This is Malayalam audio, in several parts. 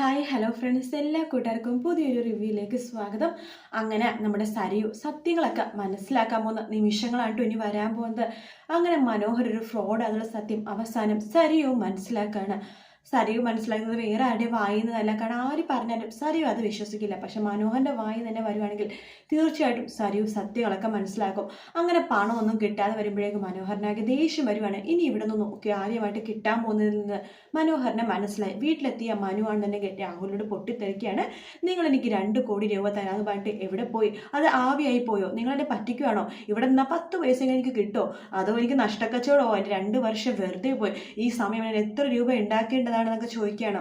ഹായ് ഹലോ ഫ്രണ്ട്സ് എല്ലാ കൂട്ടുകാർക്കും പുതിയൊരു റിവ്യൂയിലേക്ക് സ്വാഗതം. അങ്ങനെ നമ്മുടെ സരിയു സത്യങ്ങളൊക്കെ മനസ്സിലാക്കാൻ പോകുന്ന നിമിഷങ്ങളാണ് ഇനി വരാൻ പോകുന്നത്. അങ്ങനെ മനോഹർ ഒരു ഫ്രോഡ് അതിലുള്ള സത്യം അവസാനം സരിയു മനസ്സിലാക്കാണ്. സരിയു മനസ്സിലാക്കുന്നത് വേറെ ആരുടെ വായിൽ കാരണം ആര് പറഞ്ഞാലും സരിയു അത് വിശ്വസിക്കില്ല. പക്ഷെ മനോഹറിന്റെ വായിൽ തന്നെ വരുവാണെങ്കിൽ തീർച്ചയായിട്ടും സരിയു സത്യങ്ങളൊക്കെ മനസ്സിലാക്കും. അങ്ങനെ പണമൊന്നും കിട്ടാതെ വരുമ്പോഴേക്കും മനോഹരനാകെ ദേഷ്യം വരുവാണ്. ഇനി ഇവിടെ നിന്ന് നോക്കി ആദ്യമായിട്ട് കിട്ടാൻ പോകുന്നതിൽ നിന്ന് മനസ്സിലായി. വീട്ടിലെത്തിയ മനു ആണെന്നുണ്ടെങ്കിൽ രാഹുലിനോട് പൊട്ടിത്തെറിക്കുകയാണ്. നിങ്ങൾ എനിക്ക് രണ്ട് കോടി രൂപ തരാമെന്ന് പറഞ്ഞിട്ട് എവിടെ പോയി? അത് ആവിയായി പോയോ? നിങ്ങളെന്നെ പറ്റിക്കുവാണോ? ഇവിടെ നിന്നാൽ പത്ത് പൈസ എനിക്ക് കിട്ടോ? അതോ എനിക്ക് നഷ്ടക്കച്ചവടമോ? എന്റെ രണ്ട് വർഷം വെറുതെ പോയി. ഈ സമയം എത്ര രൂപ ഉണ്ടാക്കേണ്ടതാണെന്നൊക്കെ ചോദിക്കുകയാണ്.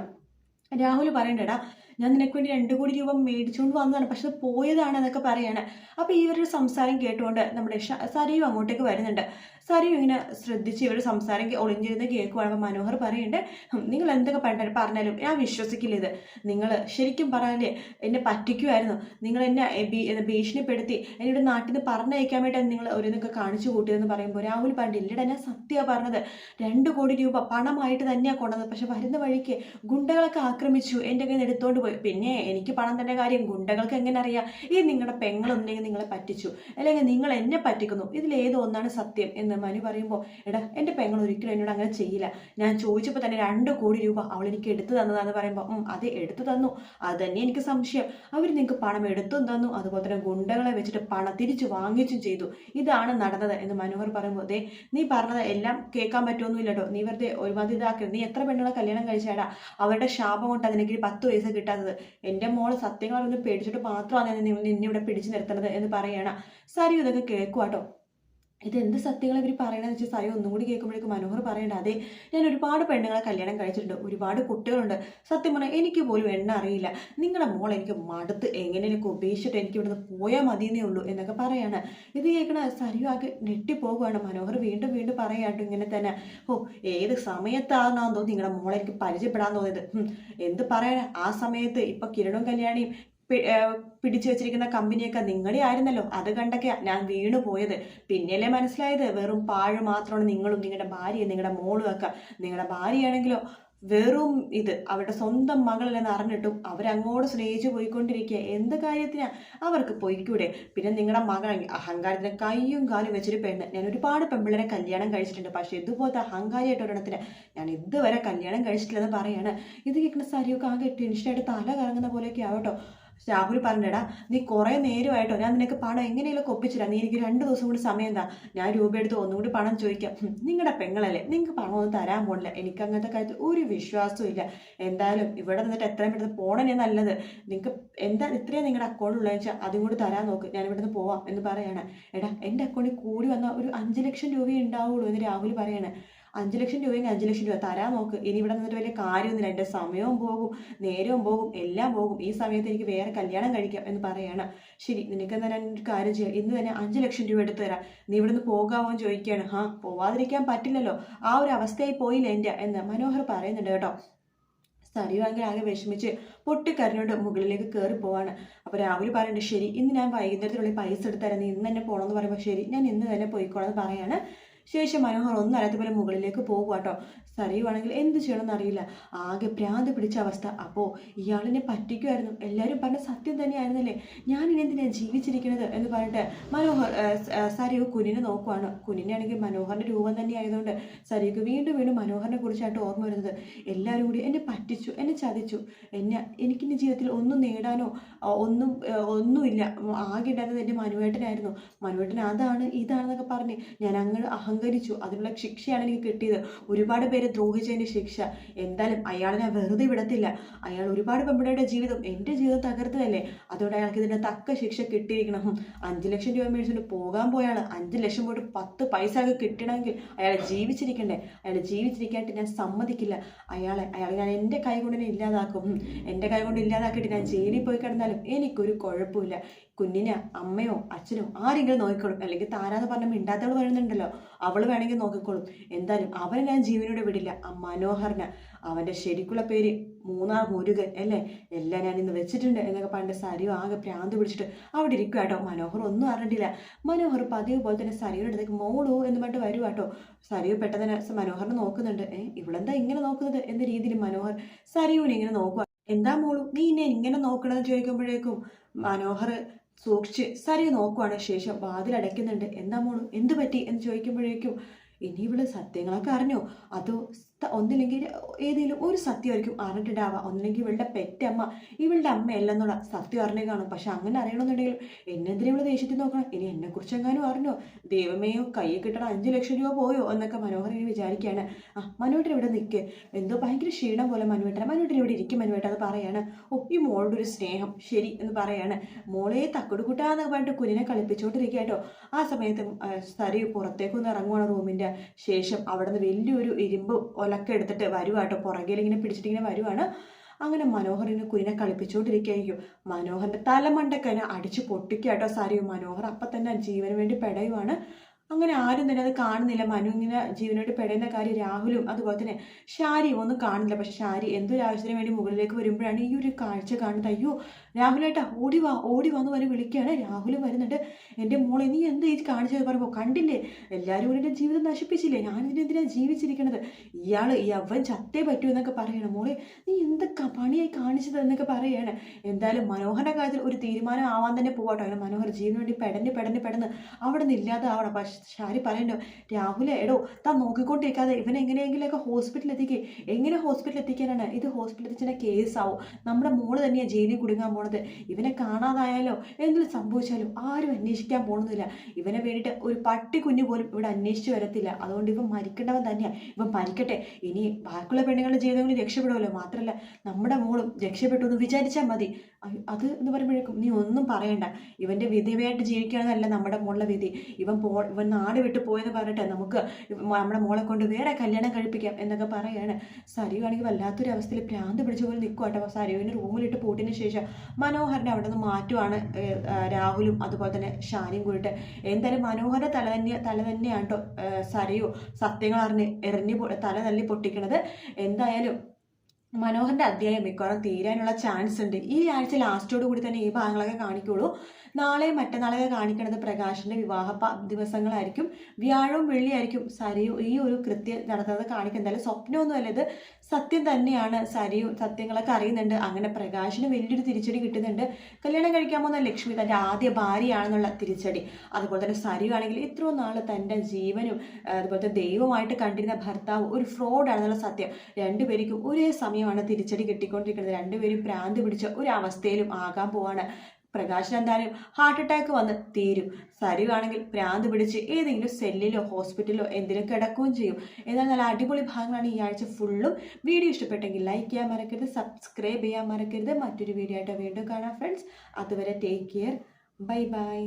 രാഹുൽ പറയണ്ടടാ ഞാൻ നിനക്ക് വേണ്ടി രണ്ട് കോടി രൂപ മേടിച്ചുകൊണ്ട് വന്നതാണ് പക്ഷെ അത് പോയതാണ് എന്നൊക്കെ പറയാണ്. അപ്പോൾ ഈ ഒരു സംസാരം കേട്ടുകൊണ്ട് നമ്മുടെ സരിയും അങ്ങോട്ടേക്ക് വരുന്നുണ്ട്. സരിയും ഇങ്ങനെ ശ്രദ്ധിച്ച് ഇവരുടെ സംസാരം ഒളിഞ്ഞിരുന്ന് കേൾക്കുവാണ് അപ്പോൾ മനോഹർ പറയുന്നുണ്ട്. നിങ്ങൾ എന്തൊക്കെ പറഞ്ഞാലും പറഞ്ഞാലും ഞാൻ വിശ്വസിക്കില്ല ഇത്. നിങ്ങൾ ശരിക്കും പറഞ്ഞാലേ എന്നെ പറ്റിക്കുമായിരുന്നു നിങ്ങൾ എന്നെ ഭീഷണിപ്പെടുത്തി എന്നെ ഇവിടെ നാട്ടിൽ നിന്ന് പറഞ്ഞയക്കാൻ വേണ്ടി നിങ്ങൾ ഓരോന്നൊക്കെ കാണിച്ചു കൂട്ടിയതെന്ന് പറയുമ്പോൾ രാഹുൽ പറഞ്ഞിട്ട് ഇല്ലടാ ഞാൻ സത്യമാണ് പറഞ്ഞത്. രണ്ട് കോടി രൂപ പണമായിട്ട് തന്നെയാണ് കൊണ്ടത്. പക്ഷെ വരുന്ന വഴിക്ക് ഗുണ്ടകളൊക്കെ ആക്രമിച്ചു എന്റെ കയ്യിൽ നിന്ന് പോയി. പിന്നെ എനിക്ക് പണം തന്നെ കാര്യം ഗുണ്ടകൾക്ക് എങ്ങനെ അറിയാം? ഈ നിങ്ങളുടെ പെങ്ങളൊന്നെങ്കിൽ നിങ്ങളെ പറ്റിച്ചു. അല്ലെങ്കിൽ നിങ്ങൾ എന്നെ പറ്റിക്കുന്നു. ഇതിലേതോ ഒന്നാണ് സത്യം എന്ന് മനു പറയുമ്പോൾ എടാ എന്റെ പെങ്ങൾ ഒരിക്കലും എന്നോട് അങ്ങനെ ചെയ്യില്ല. ഞാൻ ചോദിച്ചപ്പോൾ തന്നെ രണ്ട് കോടി രൂപ അവൾ എനിക്ക് എടുത്തു തന്നതാന്ന് പറയുമ്പോൾ അത് എടുത്തു തന്നു. അത് തന്നെ എനിക്ക് സംശയം. അവർ നിങ്ങൾക്ക് പണം എടുത്തും തന്നു. അതുപോലെ തന്നെ ഗുണ്ടകളെ വെച്ചിട്ട് പണം തിരിച്ചു വാങ്ങിച്ചും ചെയ്തു. ഇതാണ് നടന്നത്. എന്ന് മനോഹർ പറയുമ്പോൾ ദേ നീ പറഞ്ഞത് എല്ലാം കേൾക്കാൻ പറ്റുമൊന്നുമില്ല കേട്ടോ നീ വെറുതെ ഒരുമാതിരി ഇതാക്കരുത് നീ എത്ര പെണ്ണുകളെ കല്യാണം കഴിച്ചാടാ? അവരുടെ ശാപം കൊണ്ട് അതിനെങ്കിൽ പത്ത് പൈസ കിട്ടാത്തത്. എന്റെ മോൾ സത്യങ്ങളൊന്ന് പേടിച്ചിട്ട് മാത്രമാണ് നിന്നെ ഇവിടെ പിടിച്ചു നിർത്തുന്നത് എന്ന് പറയണം. സാരി ഇതൊക്കെ കേൾക്കുവാട്ടോ. ഇത് സത്യങ്ങളെ ഇവർ പറയണമെന്ന് വെച്ചാൽ സരി ഒന്നും കൂടി കേൾക്കുമ്പോഴേക്കും മനോഹർ പറയേണ്ട. അതെ ഞാൻ ഒരുപാട് പെണ്ണുങ്ങളെ കല്യാണം കഴിച്ചിട്ടുണ്ട് ഒരുപാട് കുട്ടികളുണ്ട്. സത്യം പറഞ്ഞാൽ എനിക്ക് പോലും എണ്ണ അറിയില്ല. നിങ്ങളുടെ മോൾ എനിക്ക് മടുത്ത് എങ്ങനെയൊക്കെ ഉപേക്ഷിച്ചിട്ട് എനിക്ക് ഇവിടുന്ന് പോയാൽ മതിയെന്നേ ഉള്ളൂ എന്നൊക്കെ പറയാണ്. ഇത് കേൾക്കണ സരിയു ആകെ ഞെട്ടിപ്പോകുകയാണ് മനോഹർ വീണ്ടും വീണ്ടും പറയാട്ടോ ഇങ്ങനെ തന്നെ. ഓ ഏത് സമയത്താണെന്നോ നിങ്ങളുടെ മോളെ എനിക്ക് പരിചയപ്പെടാൻ തോന്നിയത്. എന്ത് പറയാനാ? ആ സമയത്ത് ഇപ്പൊ കിരണും കല്യാണിയും പിടിച്ചു വെച്ചിരിക്കുന്ന കമ്പനിയൊക്കെ നിങ്ങളുടെ ആയിരുന്നല്ലോ. അത് കണ്ടൊക്കെ ഞാൻ വീണു പോയത്. പിന്നെയല്ലേ മനസ്സിലായത്? വെറും പാഴ് മാത്രമാണ് നിങ്ങളും നിങ്ങളുടെ ഭാര്യയും നിങ്ങളുടെ മോളും ഒക്കെ. നിങ്ങളുടെ ഭാര്യയാണെങ്കിലോ വെറും ഇത് അവരുടെ സ്വന്തം മകളല്ലെന്ന് അറിഞ്ഞിട്ടും അവരങ്ങോട്ട് സ്നേഹിച്ചു പോയിക്കൊണ്ടിരിക്കുക. എന്ത് കാര്യത്തിനാ? അവർക്ക് പോയിക്കൂടെ. പിന്നെ നിങ്ങളുടെ മകൾ അഹങ്കാരത്തിന് കയ്യും കാലും വെച്ചൊരു പെണ്ണ്. ഞാൻ ഒരുപാട് പെൺപിള്ളേരെ കല്യാണം കഴിച്ചിട്ടുണ്ട്. പക്ഷെ ഇതുപോലത്തെ അഹങ്കാരിയായിട്ട് ഒരെണ്ണത്തിന് ഞാൻ ഇതുവരെ കല്യാണം കഴിച്ചിട്ടില്ലെന്ന് പറയാണ്. ഇത് കേൾക്കുന്ന സരിയൊക്കെ ആകെ ടെൻഷനായിട്ട് തല കറങ്ങുന്ന പോലെയൊക്കെ ആവട്ടോ രാഹുൽ പറഞ്ഞടാ നീ കുറേ നേരമായിട്ടോ ഞാൻ നിനക്ക് പണം എങ്ങനെയെങ്കിലും ഒപ്പിച്ചിടാം നീ എനിക്ക് രണ്ട് ദിവസം കൂടി സമയം എന്താ ഞാൻ രൂപ എടുത്ത് ഒന്നും കൂടി പണം ചോദിക്കാം. നിങ്ങളുടെ പെങ്ങളല്ലേ നിങ്ങൾക്ക് പണം ഒന്നും തരാൻ പോണില്ല. എനിക്ക് അങ്ങനത്തെ കാര്യത്തിൽ ഒരു വിശ്വാസവും ഇല്ല. എന്തായാലും ഇവിടെ നിന്നിട്ട് എത്രയും പെട്ടെന്ന് പോണേ നല്ലത്. നിങ്ങൾക്ക് എന്താ ഇത്രയും നിങ്ങളുടെ അക്കൗണ്ടിലുള്ള വെച്ചാൽ അതും കൂടി തരാൻ നോക്ക്. ഞാൻ ഇവിടെ നിന്ന് പോവാം എന്ന് പറയാണ്. എടാ എന്റെ അക്കൗണ്ടിൽ കൂടി വന്ന ഒരു അഞ്ച് ലക്ഷം രൂപയേ ഉണ്ടാവുള്ളൂ എന്ന് രാഹുൽ പറയാണ്. അഞ്ച് ലക്ഷം രൂപയെങ്കിൽ അഞ്ച് ലക്ഷം രൂപ തരാൻ നോക്ക്. ഇനി ഇവിടെ നിന്നിട്ട് വലിയ കാര്യമൊന്നുമില്ല. എന്റെ സമയവും പോകും നേരവും പോകും എല്ലാം പോകും. ഈ സമയത്ത് എനിക്ക് വേറെ കല്യാണം കഴിക്കാം എന്ന് പറയാണ്. ശരി നിനക്ക് ഞാൻ ഒരു കാര്യം ചെയ്യാം. ഇന്ന് തന്നെ അഞ്ച് ലക്ഷം രൂപ എടുത്തു തരാം. നീ ഇവിടുന്ന് പോകാമോ എന്ന് ചോദിക്കുകയാണ്. ഹാ പോവാതിരിക്കാൻ പറ്റില്ലല്ലോ. ആ ഒരു അവസ്ഥയായി പോയില്ല എന്റെ എന്ന് മനോഹർ പറയുന്നുണ്ട് കേട്ടോ. സരിവാങ്കിൽ ആകെ വിഷമിച്ച് പൊട്ടിക്കരഞ്ഞോണ്ട് മുകളിലേക്ക് കയറി പോവാണ്. അപ്പോൾ രാഹുൽ പറയുന്നുണ്ട് ശരി ഇന്ന് ഞാൻ വൈകുന്നേരത്തിനുള്ളിൽ പൈസ എടുത്തരാം നീ ഇന്ന് തന്നെ പോകണമെന്ന് പറയുമ്പോൾ ശരി ഞാൻ ഇന്ന് തന്നെ പോയിക്കോളാം എന്ന് പറയാണ്. ശേഷം മനോഹർ ഒന്നും അറിയാത്തപോലെ മുകളിലേക്ക് പോകുക കേട്ടോ സറിയുവാണെങ്കിൽ എന്ത് ചെയ്യണമെന്ന് അറിയില്ല. ആകെ ഭ്രാന്ത് പിടിച്ച അവസ്ഥ. അപ്പോൾ ഇയാളിനെ പറ്റിക്കുമായിരുന്നു എല്ലാവരും പറഞ്ഞ സത്യം തന്നെയായിരുന്നല്ലേ? ഞാൻ ഇനി എന്തിനാണ് ജീവിച്ചിരിക്കുന്നത് എന്ന് പറഞ്ഞിട്ട് മനോഹർ കുഞ്ഞിനെ സരിയു കുഞ്ഞിനെ നോക്കുവാണ്. കുഞ്ഞിനാണെങ്കിൽ മനോഹറിന്റെ രൂപം തന്നെ ആയതുകൊണ്ട് സരിയുക്ക് വീണ്ടും വീണ്ടും മനോഹറിനെ കുറിച്ചായിട്ട് ഓർമ്മ വരുന്നത്. എല്ലാവരും കൂടി എന്നെ പറ്റിച്ചു എന്നെ ചതിച്ചു. എന്നെ എനിക്കിന്റെ ജീവിതത്തിൽ ഒന്നും നേടാനോ ഒന്നും ഒന്നുമില്ല. ആകെ ഉണ്ടായിരുന്നത് എന്റെ മനുവേട്ടനായിരുന്നു. മനുവേട്ടൻ അതാണ് ഇതാണെന്നൊക്കെ പറഞ്ഞ് ഞാൻ അങ്ങ് അഹങ്കരിച്ചു. അതിനുള്ള ശിക്ഷയാണ് എനിക്ക് കിട്ടിയത്. ഒരുപാട് പേരെ ദ്രോഹിച്ചതിന്റെ ശിക്ഷ. എന്തായാലും അയാളിനെ വെറുതെ വിടത്തില്ല. അയാൾ ഒരുപാട് പെൺപിള്ളേരുടെ ജീവിതം എന്റെ ജീവിതം തകർത്തതല്ലേ? അതുകൊണ്ട് അയാൾക്ക് ഇതിന്റെ തക്ക ശിക്ഷ കിട്ടിയിരിക്കണം. അഞ്ച് ലക്ഷം രൂപ മേടിച്ചുകൊണ്ട് പോകാൻ പോയാണ്. അഞ്ച് ലക്ഷം പോയിട്ട് പത്ത് പൈസ ഒക്കെ കിട്ടണമെങ്കിൽ അയാൾ ജീവിച്ചിരിക്കണ്ടേ? അയാൾ ജീവിച്ചിരിക്കാനായിട്ട് ഞാൻ സമ്മതിക്കില്ല. അയാളെ അയാളെ ഞാൻ എന്റെ കൈ ഇല്ലാതാക്കും. എന്റെ കൈ കൊണ്ട് ഇല്ലാതാക്കിയിട്ട് ഞാൻ ജയിലിൽ പോയി കിടന്നാലും എനിക്കൊരു കുഴപ്പമില്ല. കുഞ്ഞിനെ അമ്മയോ അച്ഛനോ ആരെങ്കിലും നോക്കിക്കോളും. അല്ലെങ്കിൽ താരാന്ന് പറഞ്ഞ മിണ്ടാത്തവൾ വരുന്നുണ്ടല്ലോ. അവൾ വേണമെങ്കിൽ നോക്കിക്കോളും. എന്തായാലും അവനെ ഞാൻ ജീവനോടെ വിടില്ല. ആ മനോഹരന് അവന്റെ ശരിക്കുള്ള പേര് മൂന്നാർ മുരുകൻ അല്ലേ? എല്ലാം ഞാൻ ഇന്ന് വെച്ചിട്ടുണ്ട് എന്നൊക്കെ പണ്ട് സരിയോ ആകെ പ്രാന്ത് പിടിച്ചിട്ട് അവിടെ ഇരിക്കും കേട്ടോ മനോഹർ ഒന്നും അറിഞ്ഞിട്ടില്ല. മനോഹർ പതിവ് പോലെ തന്നെ സരിയുടെ അടുത്തേക്ക് മോളോ എന്ന് പറഞ്ഞിട്ട് വരും കേട്ടോ സരിയോ പെട്ടെന്ന് തന്നെ മനോഹറിനെ നോക്കുന്നുണ്ട്. ഏ ഇവളെന്താ ഇങ്ങനെ നോക്കുന്നത് എന്ന രീതിയിൽ മനോഹർ സരിയുവിനെ ഇങ്ങനെ നോക്കുക എന്താ മോളും നീ എന്നെ ഇങ്ങനെ നോക്കണമെന്ന് ചോദിക്കുമ്പോഴേക്കും മനോഹർ സൂക്ഷിച്ച് സരി നോക്കുവാണ് ശേഷം വാതിലടയ്ക്കുന്നുണ്ട് എന്താ മോളു? എന്ത് പറ്റി എന്ന് ചോദിക്കുമ്പോഴേക്കും ഇനി ഇവൾ സത്യങ്ങളൊക്കെ അറിഞ്ഞോ? അതോ ഒന്നില്ലെങ്കിൽ ഏതെങ്കിലും ഒരു സത്യമായിരിക്കും അറിഞ്ഞിട്ടുണ്ടാവുക. ഒന്നില്ലെങ്കിൽ ഇവളുടെ പെറ്റമ്മ ഇവളുടെ അമ്മയല്ലെന്നുള്ള സത്യം അറിഞ്ഞേ കാണും. പക്ഷെ അങ്ങനെ അറിയണമെന്നുണ്ടെങ്കിൽ എന്നെതിരെ ഇവിടെ ദേഷ്യത്തിൽ നോക്കണം? ഇനി എന്നെക്കുറിച്ച് എങ്ങാനും അറിഞ്ഞോ? ദൈവമേയോ കയ്യിൽ കിട്ടണ അഞ്ച് ലക്ഷം രൂപ പോയോ? എന്നൊക്കെ മനോഹരൻ ഇനി വിചാരിക്കുകയാണ്. ആ മനുവേട്ടൻ ഇവിടെ നിൽക്ക് എന്തോ ഭയങ്കര ക്ഷീണം പോലെ മനുവേട്ടൻ. മനുവേട്ടൻ ഇവിടെ ഇരിക്കും മനുവേട്ടൻ അത് പറയാണ്. ഓ ഈ മോളുടെ ഒരു സ്നേഹം. ശരി എന്ന് പറയാണ്. മോളെ തക്കുടുകൂട്ടാന്ന് പറഞ്ഞിട്ട് കുഞ്ഞിനെ കളിപ്പിച്ചുകൊണ്ടിരിക്കുക ആ സമയത്ത് സരി പുറത്തേക്കൊന്ന് ഇറങ്ങുവാണ് റൂമിന്റെ ശേഷം. അവിടെ നിന്ന് വലിയൊരു ഇരുമ്പ് ഒലക്ക എടുത്തിട്ട് വരുവാട്ടോ. പുറകിൽ ഇങ്ങനെ പിടിച്ചിട്ട് ഇങ്ങനെ വരുവാണ്. അങ്ങനെ മനോഹറിനെ കുഞ്ഞിനെ കളിപ്പിച്ചുകൊണ്ടിരിക്കുകയായിരിക്കും. മനോഹറിന്റെ തലമണ്ടക്കനെ അടിച്ച് പൊട്ടിക്കാട്ടോ സാരിയും. മനോഹർ അപ്പം തന്നെ ജീവന് വേണ്ടി പെടയുവാണ്. അങ്ങനെ ആരും തന്നെ അത് കാണുന്നില്ല. മനു ഇങ്ങനെ ജീവനോട് പെടേണ്ട കാര്യം രാഹുലും അതുപോലെ തന്നെ ഷാരിയും ഒന്നും കാണുന്നില്ല. പക്ഷെ ഷാരി എന്തൊരു ആവശ്യത്തിന് വേണ്ടി മുകളിലേക്ക് വരുമ്പോഴാണ് ഈ ഒരു കാഴ്ച കാണുന്നത്. അയ്യോ രാഹുലേട്ടാ ഓടി വാ ഓടി വന്ന് വരെ വിളിക്കുകയാണ്. രാഹുലും വരുന്നുണ്ട്. എന്റെ മോളെ നീ എന്ത് ഈ കാണിച്ചത്? പറയുമ്പോൾ കണ്ടില്ലേ എല്ലാവരും കൂടി എന്റെ ജീവിതം നശിപ്പിച്ചില്ലേ? ഞാൻ ഇതിനെന്തിനാണ് ജീവിച്ചിരിക്കണത്? ഇയാൾ ഈ അവൻ ചത്തേ പറ്റൂ എന്നൊക്കെ പറയണം. മോളെ നീ എന്ത് പണിയായി കാണിച്ചത്? എന്നൊക്കെ പറയാണ്. എന്തായാലും മനോഹരന്റെ കാര്യത്തിൽ ഒരു തീരുമാനം ആവാൻ തന്നെ പോകട്ടോ മനോഹർ ജീവന് വേണ്ടി പെടഞ്ഞ് പെടഞ്ഞ് പെടന്ന് അവിടെ നിന്ന് ഇല്ലാതാവണം. പക്ഷെ ഷാരി പറയണ്ടോ? രാഹുലെ എടോ താൻ നോക്കിക്കൊണ്ടിരിക്കാതെ ഇവൻ എങ്ങനെയെങ്കിലുമൊക്കെ ഹോസ്പിറ്റലിൽ എത്തിക്കേ എങ്ങനെ ഹോസ്പിറ്റലിൽ എത്തിക്കാനാണ് ഇത് ഹോസ്പിറ്റലിൽ എത്തിച്ചാൽ കേസാവും. നമ്മുടെ മോൾ തന്നെയാണ് ജയിലിൽ കുടുങ്ങാൻ പോണത്. ഇവനെ കാണാതായാലോ? എന്തെങ്കിലും സംഭവിച്ചാലോ ആരും അന്വേഷിക്കാൻ പോകുന്നില്ല ഇവനെ വേണ്ടിയിട്ട് ഒരു പട്ടി കുഞ്ഞു പോലും ഇവിടെ അന്വേഷിച്ച് വരത്തില്ല. അതുകൊണ്ട് ഇവൻ മരിക്കേണ്ടവൻ തന്നെയാണ് ഇവൻ മരിക്കട്ടെ. ഇനി ബാക്കിയുള്ള പെണ്ണുങ്ങളുടെ ജീവിതങ്ങളിൽ രക്ഷപ്പെടുമല്ലോ മാത്രമല്ല നമ്മുടെ മോളും രക്ഷപ്പെട്ടു എന്ന് വിചാരിച്ചാൽ മതി. അത് എന്ന് പറയുമ്പോഴേക്കും നീ ഒന്നും പറയണ്ട. ഇവന്റെ വിധവയായിട്ട് ജീവിക്കുകയാണെന്നല്ല നമ്മുടെ മോളുടെ വിധി. ഇവൻ പോ ഇവൻ നാട് വിട്ട് പോയെന്ന് പറഞ്ഞിട്ട് നമുക്ക് നമ്മുടെ മോളെ കൊണ്ട് വേറെ കല്യാണം കഴിപ്പിക്കാം എന്നൊക്കെ പറയാണ്. സരിയുവാണെങ്കിൽ വല്ലാത്തൊരു അവസ്ഥയിൽ ഭ്രാന്ത് പിടിച്ച പോലെ നിൽക്കുവാട്ടോ സരിയുവിന്റെ റൂമിലിട്ട് പൂട്ടിന് ശേഷം മനോഹരനെ അവിടെ നിന്ന് മാറ്റുവാണ് രാഹുലും അതുപോലെ തന്നെ ഷാനിയും കൂടിയിട്ട്. എന്തായാലും മനോഹരന്റെ തല തന്നെ തല തന്നെയാണ് കേട്ടോ സരയോ സത്യങ്ങൾ അറിഞ്ഞ് എറിഞ്ഞ് തല തല്ലി പൊട്ടിക്കണത്. എന്തായാലും മനോഹരന്റെ അധ്യായം മിക്കവാറും തീരാനുള്ള ചാൻസ് ഉണ്ട്. ഈ ആഴ്ച ലാസ്റ്റോട് കൂടി തന്നെ ഈ ഭാഗങ്ങളൊക്കെ കാണിക്കുള്ളൂ. നാളെ മറ്റന്നാളൊക്കെ കാണിക്കുന്നത് പ്രകാശിന്റെ വിവാഹ ദിവസങ്ങളായിരിക്കും. വ്യാഴവും വെള്ളിയായിരിക്കും സരി ഈ ഒരു കൃത്യം നടത്തുന്നത് കാണിക്കുന്നത്. സ്വപ്നമൊന്നും സ്വപ്നമൊന്നുമല്ല ഇത്. സത്യം തന്നെയാണ് സരിയും സത്യങ്ങളൊക്കെ അറിയുന്നുണ്ട്. അങ്ങനെ പ്രകാശിന് വലിയൊരു തിരിച്ചടി കിട്ടുന്നുണ്ട്. കല്യാണം കഴിക്കാൻ പോകുന്ന ലക്ഷ്മി തന്റെ ആദ്യ ഭാര്യയാണെന്നുള്ള തിരിച്ചടി. അതുപോലെ തന്നെ സരിയു ആണെങ്കിൽ ഇത്രയും നാൾ തന്റെ ജീവനും അതുപോലെ തന്നെ ദൈവമായിട്ട് കണ്ടിരുന്ന ഭർത്താവ് ഒരു ഫ്രോഡാണെന്നുള്ള സത്യം. രണ്ടുപേർക്കും ഒരേ സമയമാണ് തിരിച്ചടി കിട്ടിക്കൊണ്ടിരിക്കുന്നത്. രണ്ടുപേരും പ്രാന്ത് പിടിച്ച ഒരു ആകാൻ പോവാണ്. പ്രകാശിന് എന്തായാലും ഹാർട്ട് അറ്റാക്ക് വന്ന് തീരും. സരിവാണെങ്കിൽ പ്രാന്ത് പിടിച്ച് ഏതെങ്കിലും സെല്ലിലോ ഹോസ്പിറ്റലിലോ എന്തിനും കിടക്കുകയും ചെയ്യും. എന്നാൽ നല്ല അടിപൊളി ഭാഗങ്ങളാണ് ഈ ആഴ്ച ഫുള്ളും വീഡിയോ ഇഷ്ടപ്പെട്ടെങ്കിൽ ലൈക്ക് ചെയ്യാൻ മറക്കരുത് സബ്സ്ക്രൈബ് ചെയ്യാൻ മറക്കരുത്. മറ്റൊരു വീഡിയോ ആയിട്ട് വീണ്ടും കാണാം ഫ്രണ്ട്സ് അതുവരെ ടേക്ക് കെയർ ബൈ ബൈ